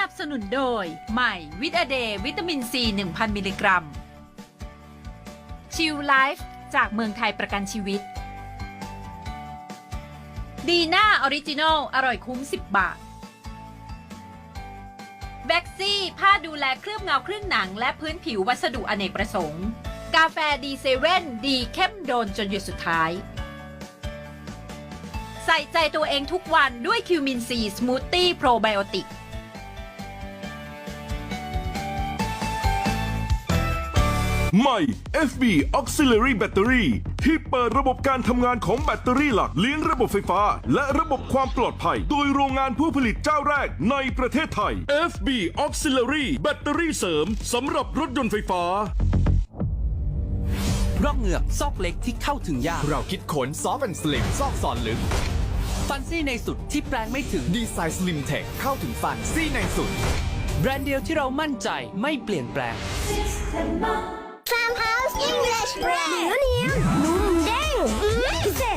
นับสนุนโดย ใหม่วิตาเดย์วิตามินซี 1000 มิลลิกรัม ชิลไลฟ์จากเมืองไทยประกันชีวิต ดีน่าออริจินอลอร่อยคุ้ม 10 บาทแบ็กซี่ผ้าดูแลเคลือบเงาเครื่องหนัง และพื้นผิววัสดุอเนกประสงค์ กาแฟดีเซเว่นดีเข้มโดนจนหยดสุดท้าย ใส่ใจตัวเองทุกวันด้วยคิวมินซีสมูทตี้โปรไบโอติก ใหม่ FB Auxiliary Battery ที่เปิดระบบการทำงานของแบตเตอรี่หลักเลี้ยงระบบไฟฟ้า และระบบความปลอดภัย โดยโรงงานผู้ผลิตเจ้าแรกในประเทศไทย FB Auxiliary แบตเตอรี่เสริมสำหรับรถยนต์ไฟฟ้าร่องเหงือกซอกเล็กที่เข้าถึงยาก เราคิดขนซอฟต์แอนด์สลิมซอกซอนลึก ฟันซี่ในสุดที่แปลงไม่ถึง ดีไซน์สลิมเทคเข้าถึงฟันซี่ในสุด แบรนด์เดียวที่เรามั่นใจไม่เปลี่ยนแปลง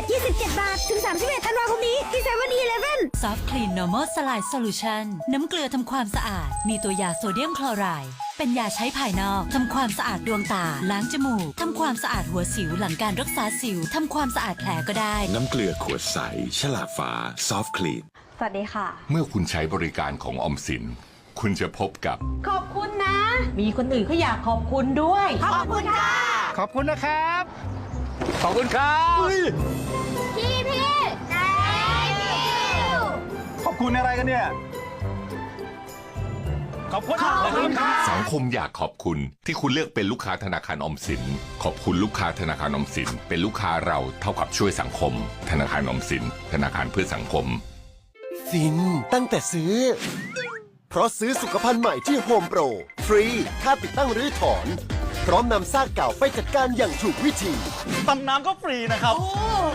27 บาท ถึง 31 ธันวาคมนี้ที่7 e เ e ่ e อ Soft Clean Normal Slide Solution น้ำเกลือทำความสะอาด มีตัวยาโซเดียมคลอไรด์เป็นยาใช้ภายนอกทำความสะอาดดวงตา ล้างจมูกทำความสะอาดหัวสิวหลังการรักษาสิวทำความสะอาดแผลก็ได้ น้ำเกลือขวดใส ฉลากฟ้าซอฟต์คลีนสวัสดีค่ะ เมื่อคุณใช้บริการของออมสิน คุณจะพบกับ ขอบคุณนะ มีคนอื่นเขาอยากขอบคุณด้วย ขอบคุณค่ะ ขอบคุณนะครับ ขอบคุณครับ พี่พี่ thank you ขอบคุณอะไรกันเนี่ย ขอบคุณขอบคุณครับสังคมอยากขอบคุณที่คุณเลือกเป็นลูกค้าธนาคารออมสิน ขอบคุณลูกค้าธนาคารออมสิน เป็นลูกค้าเราเท่ากับช่วยสังคม ธนาคารออมสิน ธนาคารเพื่อสังคม ฟินตั้งแต่ซื้อ เพราะซื้อสุขภัณฑ์ใหม่ที่โฮมโปร ฟรี ค่าติดตั้งรื้อถอน พร้อมนำซากเก่าไปจัดการอย่างถูกวิธี ตำน้ำก็ฟรีนะครับ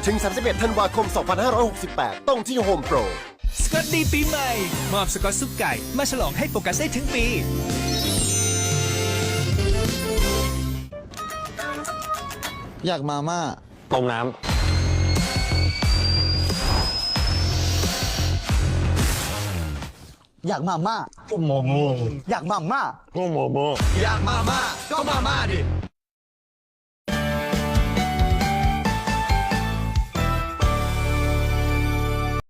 ถึง 31 ธันวาคม 2568 ต้องที่โฮมโปร สกอตดีปีใหม่ มอบสกอตซุปไก่ มาฉลองให้โฟกัสได้ถึงปี อยากมาม่าต้มน้ อยากมาม่าำโมโมอยากมาม่าโมโมอยากมาม่าก็มาม่าดิ